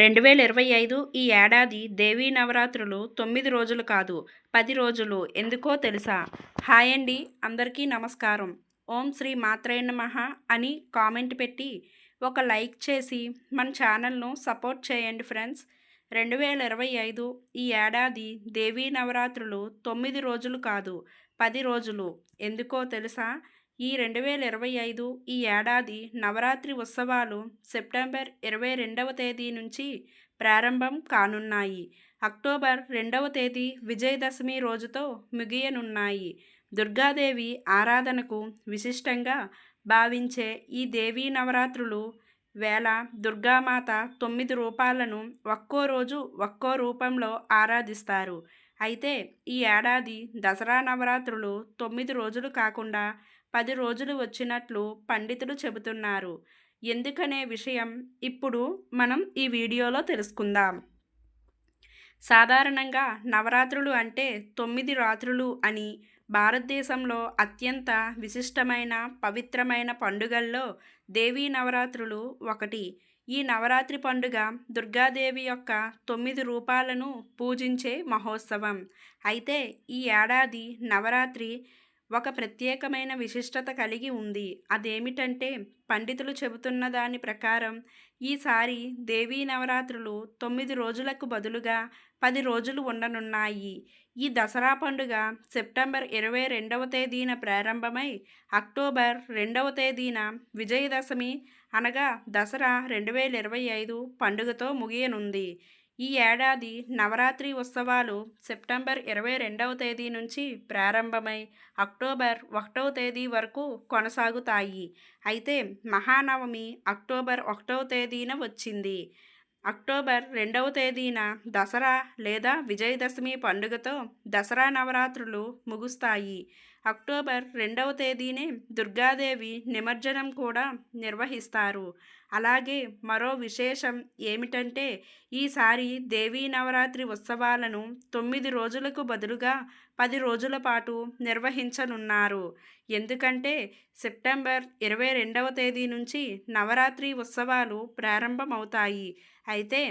రెండు వేల ఇరవై ఐదు ఈ ఏడాది దేవీ నవరాత్రులు తొమ్మిది రోజులు కాదు పది రోజులు. ఎందుకో తెలుసా? హాయ్ అండి. అందరికీ నమస్కారం. ఓం శ్రీ మాత్రే నమః అని కామెంట్ పెట్టి ఒక లైక్ చేసి మన ఛానల్ను సపోర్ట్ చేయండి ఫ్రెండ్స్. రెండు వేల ఇరవై ఐదు ఈ ఏడాది దేవీ నవరాత్రులు తొమ్మిది రోజులు కాదు పది రోజులు. ఎందుకో తెలుసా? ఈ రెండు వేల ఇరవై ఐదు ఈ ఏడాది నవరాత్రి ఉత్సవాలు సెప్టెంబర్ ఇరవై రెండవ తేదీ నుంచి ప్రారంభం కానున్నాయి. అక్టోబర్ రెండవ తేదీ విజయదశమి రోజుతో ముగియనున్నాయి. దుర్గాదేవి ఆరాధనకు విశిష్టంగా భావించే ఈ దేవీ నవరాత్రులు వేళ దుర్గామాత తొమ్మిది రూపాలను ఒక్కో రోజు ఒక్కో రూపంలో ఆరాధిస్తారు. అయితే ఈ ఏడాది దసరా నవరాత్రులు తొమ్మిది రోజులు కాకుండా పది రోజులు వచ్చినట్లు పండితులు చెబుతున్నారు. ఎందుకనే విషయం ఇప్పుడు మనం ఈ వీడియోలో తెలుసుకుందాం. సాధారణంగా నవరాత్రులు అంటే తొమ్మిది రాత్రులు అని భారతదేశంలో అత్యంత విశిష్టమైన పవిత్రమైన పండుగల్లో దేవీ నవరాత్రులు ఒకటి. ఈ నవరాత్రి పండుగ దుర్గాదేవి యొక్క తొమ్మిది రూపాలను పూజించే మహోత్సవం. అయితే ఈ ఏడాది నవరాత్రి ఒక ప్రత్యేకమైన విశిష్టత కలిగి ఉంది. అదేమిటంటే పండితులు చెబుతున్న దాని ప్రకారం ఈసారి దేవీ నవరాత్రులు తొమ్మిది రోజులకు బదులుగా పది రోజులు ఉండనున్నాయి. ఈ దసరా పండుగ సెప్టెంబర్ ఇరవై రెండవ తేదీన ప్రారంభమై అక్టోబర్ రెండవ తేదీన విజయదశమి అనగా దసరా రెండు వేల ఇరవై ఐదు పండుగతో ముగియనుంది. ఈ ఏడాది నవరాత్రి ఉత్సవాలు సెప్టెంబర్ ఇరవై రెండవ తేదీ నుంచి ప్రారంభమై అక్టోబర్ ఒకటవ తేదీ వరకు కొనసాగుతాయి. అయితే మహానవమి అక్టోబర్ ఒకటవ తేదీన వచ్చింది. అక్టోబర్ రెండవ తేదీన దసరా లేదా విజయదశమి పండుగతో దసరా నవరాత్రులు ముగుస్తాయి. అక్టోబర్ రెండవ తేదీనే దుర్గాదేవి నిమజ్జనం కూడా నిర్వహిస్తారు. అలాగే మరో విశేషం ఏమిటంటే ఈసారి దేవీ నవరాత్రి ఉత్సవాలను తొమ్మిది రోజులకు బదులుగా పది రోజుల పాటు నిర్వహించనున్నారు. ఎందుకంటే సెప్టెంబర్ ఇరవై రెండవ తేదీ నుంచి నవరాత్రి ఉత్సవాలు ప్రారంభమవుతాయి. అయితే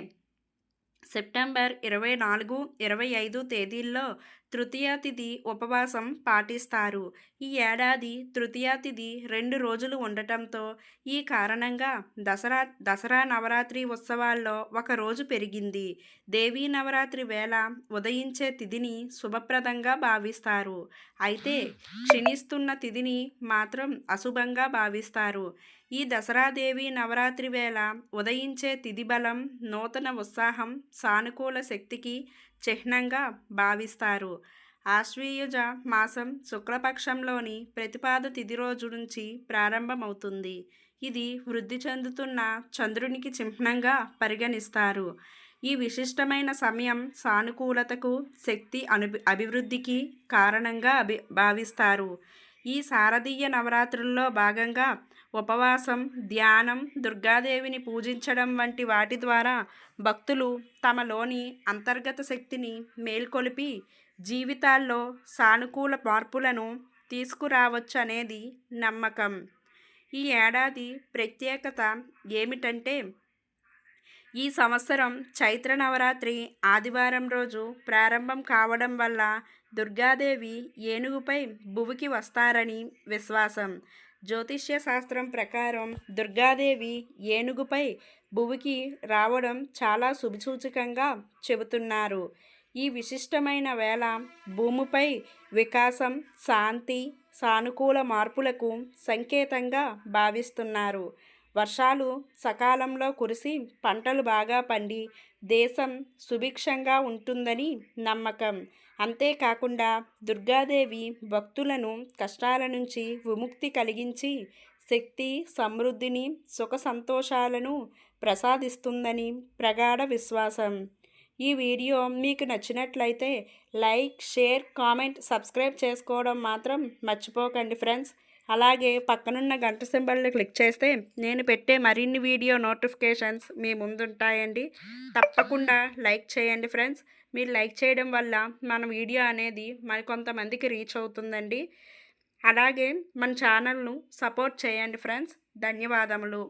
సెప్టెంబర్ ఇరవై నాలుగు ఇరవై ఐదు తేదీల్లో తృతీయ తిథి ఉపవాసం పాటిస్తారు. ఈ ఏడాది తృతీయ తిథి రెండు రోజులు ఉండటంతో ఈ కారణంగా దసరా దసరా నవరాత్రి ఉత్సవాల్లో ఒక రోజు పెరిగింది. దేవీ నవరాత్రి వేళ ఉదయించే తిథిని శుభప్రదంగా భావిస్తారు. అయితే క్షీణిస్తున్న తిథిని మాత్రం అశుభంగా భావిస్తారు. ఈ దసరాదేవి నవరాత్రి వేళ ఉదయించే తిథిబలం నూతన ఉత్సాహం సానుకూల శక్తికి చిహ్నంగా భావిస్తారు. ఆశ్వీయుజ మాసం శుక్లపక్షంలోని ప్రతిపాద తిథి రోజు నుంచి ప్రారంభమవుతుంది. ఇది వృద్ధి చెందుతున్న చంద్రునికి చిహ్నంగా పరిగణిస్తారు. ఈ విశిష్టమైన సమయం సానుకూలతకు శక్తి అను అభివృద్ధికి కారణంగా అభి భావిస్తారు. ఈ శారదీయ నవరాత్రుల్లో భాగంగా ఉపవాసం ధ్యానం దుర్గాదేవిని పూజించడం వంటి వాటి ద్వారా భక్తులు తమలోని అంతర్గత శక్తిని మేల్కొలిపి జీవితాల్లో సానుకూల మార్పులను తీసుకురావచ్చు అనేది నమ్మకం. ఈ ఏడాది ప్రత్యేకత ఏమిటంటే ఈ సంవత్సరం చైత్ర నవరాత్రి ఆదివారం రోజు ప్రారంభం కావడం వల్ల దుర్గాదేవి ఏనుగుపై భువికి వస్తారని విశ్వాసం. జ్యోతిష్య శాస్త్రం ప్రకారం దుర్గాదేవి ఏనుగుపై భువికి రావడం చాలా శుభసూచకంగా చెబుతున్నారు. ఈ విశిష్టమైన వేళ భూమిపై వికాసం శాంతి సానుకూల మార్పులకు సంకేతంగా భావిస్తున్నారు. వర్షాలు సకాలంలో కురిసి పంటలు బాగా పండి దేశం సుభిక్షంగా ఉంటుందని నమ్మకం. అంతేకాకుండా దుర్గాదేవి భక్తులను కష్టాల నుంచి విముక్తి కలిగించి శక్తి సమృద్ధిని సుఖ సంతోషాలను ప్రసాదిస్తుందని ప్రగాఢ విశ్వాసం. ఈ వీడియో మీకు నచ్చినట్లయితే లైక్ షేర్ కామెంట్ సబ్స్క్రైబ్ చేసుకోవడం మాత్రం మర్చిపోకండి ఫ్రెండ్స్. అలాగే పక్కనున్న గంట సింబల్ని క్లిక్ చేస్తే నేను పెట్టే మరిన్ని వీడియో నోటిఫికేషన్స్ మీ ముందుంటాయండి. తప్పకుండా లైక్ చేయండి ఫ్రెండ్స్. మీరు లైక్ చేయడం వల్ల మన వీడియో అనేది మరికొంతమందికి రీచ్ అవుతుందండి. అలాగే మన ఛానల్ను సపోర్ట్ చేయండి ఫ్రెండ్స్. ధన్యవాదములు.